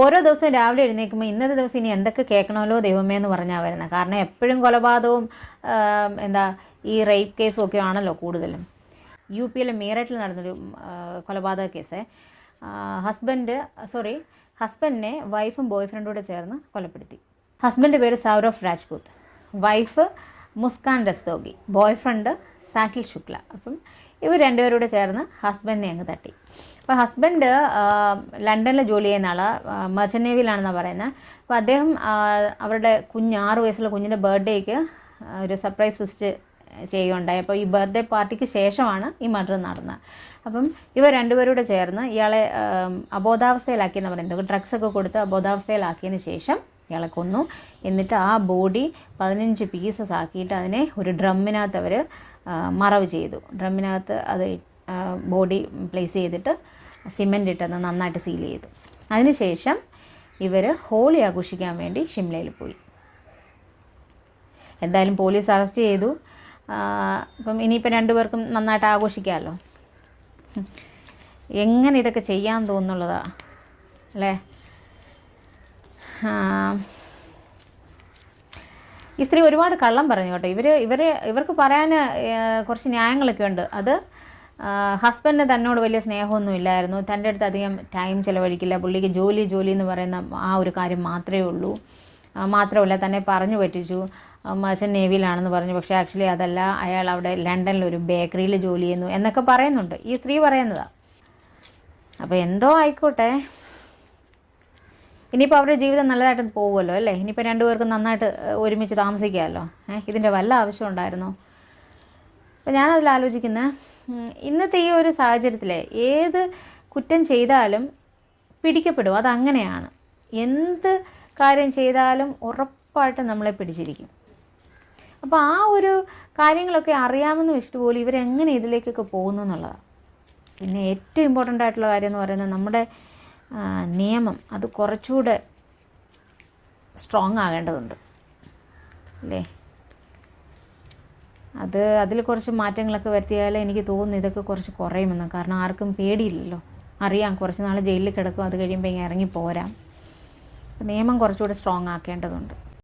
ഓരോ ദിവസവും രാവിലെ എഴുന്നേൽക്കുമ്പോൾ ഇന്നത്തെ ദിവസം ഇനി എന്തൊക്കെ കേൾക്കണമല്ലോ ദൈവമേ എന്ന് പറഞ്ഞാൽ വരുന്നത് കാരണം എപ്പോഴും കൊലപാതകവും എന്താ ഈ റേപ്പ് കേസും ഒക്കെ ആണല്ലോ കൂടുതലും. യു പിയിലെ മീററ്റിൽ നടന്നൊരു കൊലപാതക കേസ്. ഹസ്ബൻഡ് സോറി ഹസ്ബൻഡിനെ വൈഫും ബോയ് ഫ്രണ്ടൂടെ ചേർന്ന് കൊലപ്പെടുത്തി. ഹസ്ബൻഡ് പേര് Sourav Rajput. Wife Muskan Rastogi boyfriend Sahil Shukla. അപ്പം ഇവർ രണ്ടുപേരും കൂടെ ചേർന്ന് ഹസ്ബൻഡിനെ അങ്ങ് തട്ടി. അപ്പോൾ ഹസ്ബൻഡ് ലണ്ടനിൽ ജോലി ചെയ്യുന്ന ആളാണ് മർച്ചന്റ് നേവിയിലാണെന്നാണ് പറയുന്നത് അപ്പോൾ അദ്ദേഹം അവരുടെ കുഞ്ഞ് ആറ് വയസ്സുള്ള കുഞ്ഞിന്റെ ബർത്ത്ഡേക്ക് ഒരു സർപ്രൈസ് വിസിറ്റ് ചെയ്യുകയുണ്ടായി. അപ്പോൾ ഈ ബർത്ത്ഡേ പാർട്ടിക്ക് ശേഷമാണ് ഈ മർഡർ നടന്നത്. അപ്പം ഇവർ രണ്ടുപേരോട് ചേർന്ന് ഇയാളെ അബോധാവസ്ഥയിലാക്കിയെന്ന് പറയുന്നത്. ഡ്രഗ്സ് ഒക്കെ കൊടുത്ത് അബോധാവസ്ഥയിലാക്കിയതിന് ശേഷം ഇയാളെ കൊന്നു. എന്നിട്ട് ആ ബോഡി പതിനഞ്ച് പീസസ് ആക്കിയിട്ട് അതിനെ ഒരു ഡ്രമ്മിനകത്ത് അവർ മറവ് ചെയ്തു. ഡ്രമ്മിനകത്ത് അത് ബോഡി പ്ലേസ് ചെയ്തിട്ട് സിമെന്റ് ഇട്ടത് നന്നായിട്ട് സീൽ ചെയ്തു. അതിനുശേഷം ഇവർ ഹോളി ആഘോഷിക്കാൻ വേണ്ടി ഷിംലയിൽ പോയി. എന്തായാലും പോലീസ് അറസ്റ്റ് ചെയ്തു. അപ്പം ഇനിയിപ്പോൾ രണ്ടുപേർക്കും നന്നായിട്ട് ആഘോഷിക്കാമല്ലോ. എങ്ങനെ ഇതൊക്കെ ചെയ്യാൻ തോന്നുന്നുള്ളതാ അല്ലേ? ഈ സ്ത്രീ ഒരുപാട് കള്ളം പറഞ്ഞു കേട്ടോ. ഇവർ ഇവർ ഇവർക്ക് പറയാൻ കുറച്ച് ന്യായങ്ങളൊക്കെ ഉണ്ട്. അത് ഹസ്ബൻഡിന് തന്നോട് വലിയ സ്നേഹമൊന്നും ഇല്ലായിരുന്നു. തന്റെ അടുത്ത് അധികം ടൈം ചിലവഴിക്കില്ല. പുള്ളിക്ക് ജോലി ജോലി എന്ന് പറയുന്ന ആ ഒരു കാര്യം മാത്രമേ ഉള്ളൂ. മാത്രമല്ല തന്നെ പറഞ്ഞു പറ്റിച്ചു. മാഷൻ നേവിയിലാണെന്ന് പറഞ്ഞു. പക്ഷേ ആക്ച്വലി അതല്ല അയാൾ അവിടെ ലണ്ടനിൽ ഒരു ബേക്കറിയിൽ ജോലി ചെയ്യുന്നു എന്നൊക്കെ പറയുന്നുണ്ട്. ഈ സ്ത്രീ പറയുന്നതാണ് അപ്പോൾ എന്തോ ആയിക്കോട്ടെ. ഇനിയിപ്പോൾ അവരുടെ ജീവിതം നല്ലതായിട്ട് പോകുമല്ലോ അല്ലേ? ഇനിയിപ്പോൾ രണ്ടുപേർക്കും നന്നായിട്ട് ഒരുമിച്ച് താമസിക്കാമല്ലോ. ഏഹ് ഇതിന്റെ വല്ല ആവശ്യം ഉണ്ടായിരുന്നോ? അപ്പോൾ ഞാനതിൽ ആലോചിക്കുന്നത് ഇന്നത്തെ ഈ ഒരു സാഹചര്യത്തിൽ ഏത് കുറ്റം ചെയ്താലും പിടിക്കപ്പെടും. അതങ്ങനെയാണ്. എന്ത് കാര്യം ചെയ്താലും ഉറപ്പായിട്ടും നമ്മളെ പിടിച്ചിരിക്കും. അപ്പോൾ ആ ഒരു കാര്യങ്ങളൊക്കെ അറിയാമെന്ന് വെച്ചിട്ട് പോലും ഇവരെങ്ങനെ ഇതിലേക്കൊക്കെ പോകുന്നു എന്നുള്ളതാണ് പിന്നെ ഏറ്റവും ഇമ്പോർട്ടന്റ് ആയിട്ടുള്ള കാര്യം എന്ന് പറയുന്നത് നമ്മുടെ നിയമം അത് കുറച്ചുകൂടെ സ്ട്രോങ് ആകേണ്ടതുണ്ട്. അല്ലേ? അത് അതിൽ കുറച്ച് മാറ്റങ്ങളൊക്കെ വരുത്തിയാൽ എനിക്ക് തോന്നുന്നു ഇതൊക്കെ കുറച്ച് കുറയുമെന്ന്. കാരണം ആർക്കും പേടിയില്ലല്ലോ. അറിയാം കുറച്ച് നാൾ ജയിലിൽ കിടക്കും അത് കഴിയുമ്പോൾ ഇങ്ങനെ ഇറങ്ങി പോരാം. നിയമം കുറച്ചുകൂടെ സ്ട്രോങ് ആക്കേണ്ടതുണ്ട്.